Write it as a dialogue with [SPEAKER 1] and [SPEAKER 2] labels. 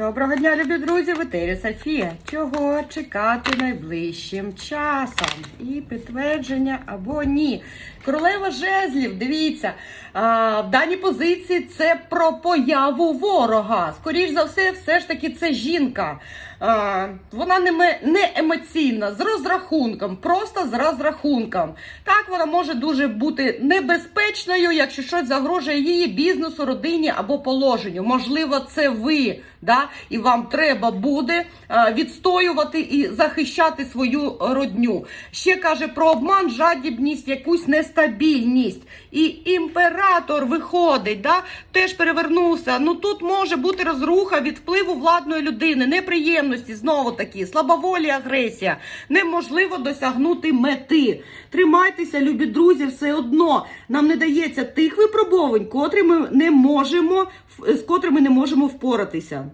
[SPEAKER 1] Доброго дня, любі друзі, в етері Софія. Чого чекати найближчим часом? І підтвердження або ні. Королева жезлів, дивіться, а, в даній позиції це про появу ворога. Скоріш за все, все ж таки це жінка. Вона не, емоційна, з розрахунком, просто з розрахунком. Так, вона може дуже бути небезпечною, якщо щось загрожує її бізнесу, родині або положенню. Можливо, це ви, да? і вам треба буде відстоювати і захищати свою родню. Ще каже про обман, жадібність, якусь нестабільність. І імператор виходить, да? теж перевернувся. Ну тут може бути розруха від впливу владної людини, неприємності, знову таки, слабоволі, агресія. Неможливо досягнути мети. Тримайтеся, любі друзі, все одно нам не дається тих випробовань, котрі ми не можемо, з котрими не можемо впоратися.